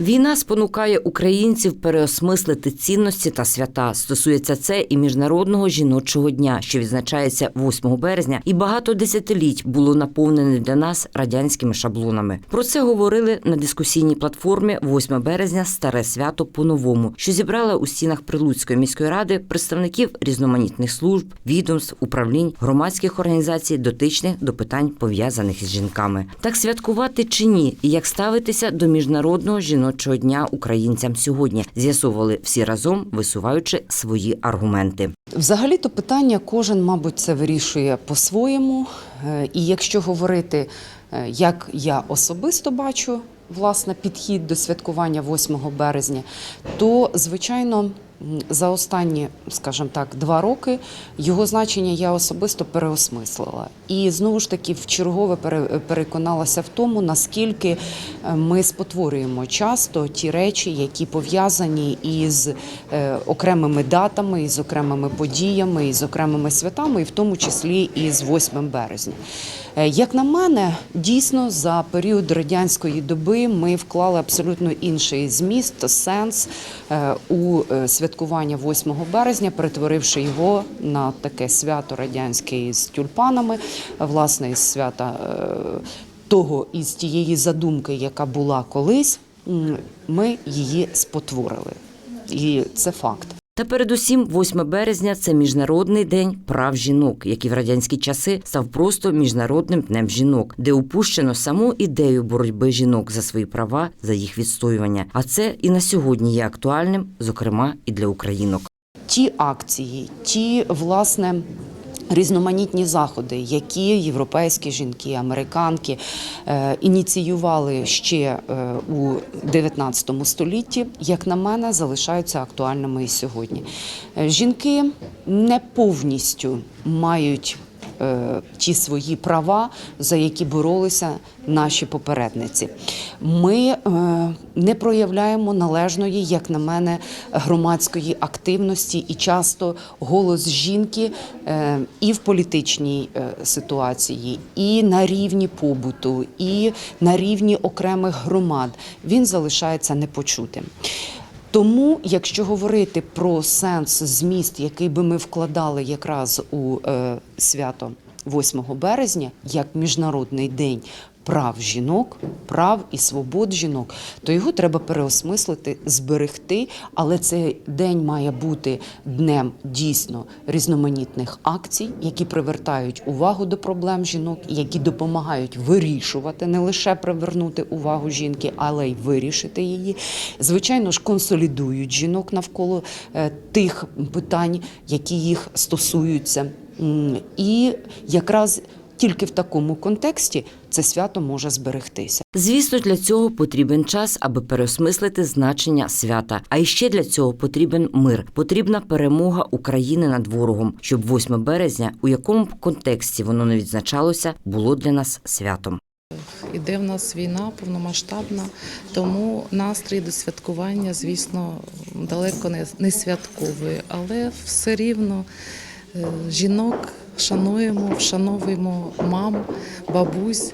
Війна спонукає українців переосмислити цінності та свята. Стосується це і міжнародного жіночого дня, що відзначається 8 березня, і багато десятиліть було наповнене для нас радянськими шаблонами. Про це говорили на дискусійній платформі 8 березня Старе свято по-новому, що зібрала у стінах Прилуцької міської ради представників різноманітних служб, відомств, управлінь, громадських організацій, дотичних до питань пов'язаних із жінками. Так святкувати чи ні, і як ставитися до міжнародного жіночого дня українцям сьогодні, з'ясовували всі разом, висуваючи свої аргументи. Взагалі-то питання кожен, мабуть, це вирішує по-своєму. Е, І якщо говорити, е, як я особисто бачу власне підхід до святкування 8 березня, то звичайно. За останні, скажімо так, два роки його значення я особисто переосмислила. І знову ж таки вчергове пере- переконалася в тому, наскільки е, ми спотворюємо часто ті речі, які пов'язані із е, окремими датами, із окремими подіями, із окремими святами, і в тому числі і з 8 березня. Е, Як на мене, дійсно за період радянської доби ми вклали абсолютно інший зміст, сенс е, у е, святкування 8 березня, перетворивши його на таке свято радянське з тюльпанами, власне, із свята того із тієї задумки, яка була колись, ми її спотворили. І це факт. Та передусім, 8 березня це міжнародний день прав жінок, який в радянські часи став просто міжнародним днем жінок, де упущено саму ідею боротьби жінок за свої права, за їх відстоювання. А це і на сьогодні є актуальним, зокрема і для українок. ті акції, ті власне. Різноманітні заходи, які європейські жінки, американки е, ініціювали ще е, у 19 столітті, як на мене, залишаються актуальними і сьогодні. Е, Жінки не повністю мають ті свої права, за які боролися наші попередниці. Ми е, не проявляємо належної, як на мене, громадської активності, і часто голос жінки е, і в політичній е, ситуації, і на рівні побуту, і на рівні окремих громад він залишається непочутим. Тому, якщо говорити про сенс, зміст, який би ми вкладали якраз у е, свято 8 березня, як міжнародний день прав жінок, прав і свобод жінок, то його треба переосмислити, зберегти. Але цей день має бути днем дійсно різноманітних акцій, які привертають увагу до проблем жінок, які допомагають вирішувати, не лише привернути увагу жінки, але й вирішити її. Звичайно ж, консолідують жінок навколо е, тих питань, які їх стосуються. І якраз тільки в такому контексті це свято може зберегтися. Звісно, для цього потрібен час, аби переосмислити значення свята. А іще для цього потрібен мир, потрібна перемога України над ворогом, щоб 8 березня, у якому б контексті воно не відзначалося, було для нас святом. Іде в нас війна повномасштабна, тому настрій до святкування, звісно, далеко не, не святковий, але все рівно жінок шануємо, вшановуємо мам, бабусь.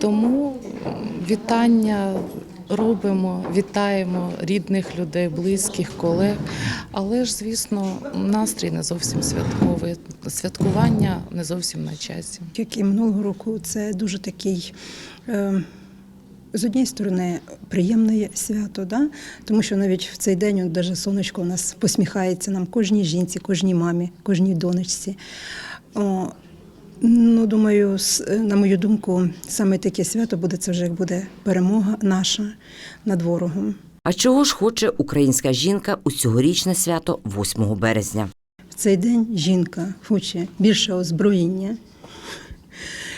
Тому вітання робимо, вітаємо рідних людей, близьких, колег. Але ж, звісно, настрій не зовсім святковий. Святкування не зовсім на часі. І минулого року, це дуже такий. Е, з однієї сторони, приємне свято, да? тому що навіть в цей день, даже сонечко у нас посміхається нам кожній жінці, кожній мамі, кожній донечці. О, ну, думаю, на мою думку, саме таке свято буде це вже як буде перемога наша над ворогом. А чого ж хоче українська жінка у цьогорічне свято 8 березня? В цей день жінка хоче більше озброєння,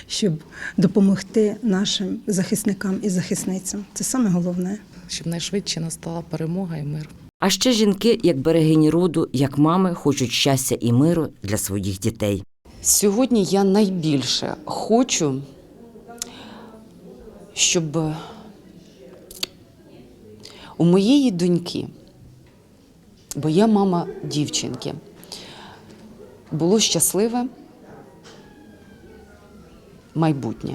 щоб допомогти нашим захисникам і захисницям. Це саме головне. щоб найшвидше настала перемога і мир. А ще жінки, як берегині роду, як мами, хочуть щастя і миру для своїх дітей. Сьогодні я найбільше хочу, щоб у моєї доньки, бо я мама дівчинки, було щасливе майбутнє.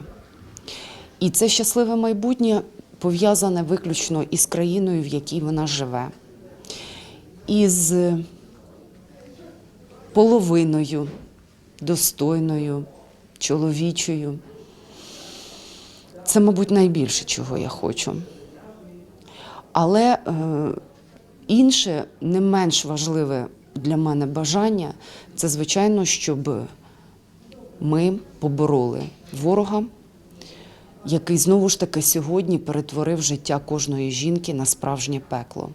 І це щасливе майбутнє пов'язане виключно із країною, в якій вона живе, із половиною достойною, чоловічою. Це, мабуть, найбільше, чого я хочу. Але е, інше, не менш важливе для мене бажання це, звичайно, щоб ми побороли ворога, який знову ж таки сьогодні перетворив життя кожної жінки на справжнє пекло.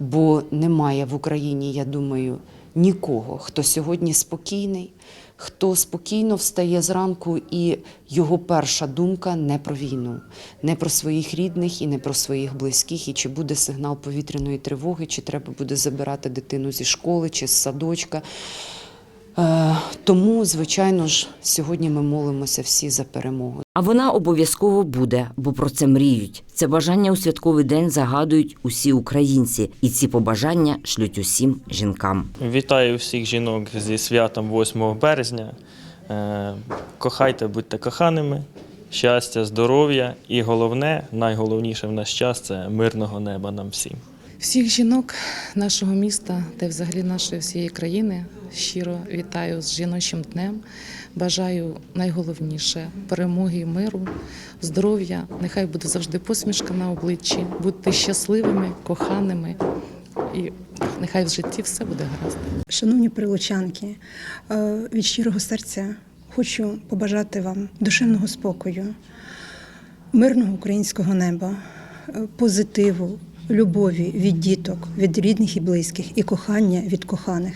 Бо немає в Україні, я думаю, нікого, хто сьогодні спокійний, хто спокійно встає зранку, і його перша думка не про війну, не про своїх рідних і не про своїх близьких, і чи буде сигнал повітряної тривоги, чи треба буде забирати дитину зі школи чи з садочка. Е, тому, звичайно ж, сьогодні ми молимося всі за перемогу. А вона обов'язково буде, бо про це мріють. Це бажання у святковий день загадують усі українці, і ці побажання шлють усім жінкам. Вітаю всіх жінок зі святом 8 березня. Е, Кохайте, будьте коханими, щастя, здоров'я і головне, найголовніше в наш час це мирного неба нам всім. Всіх жінок нашого міста та взагалі нашої всієї країни щиро вітаю з жіночим днем. Бажаю найголовніше перемоги миру, здоров'я. Нехай буде завжди посмішка на обличчі, будьте щасливими, коханими, і нехай в житті все буде гаразд. Шановні прилучанки, е, від щирого серця хочу побажати вам душевного спокою, мирного українського неба, е, позитиву, любові від діток, від рідних і близьких, і кохання від коханих.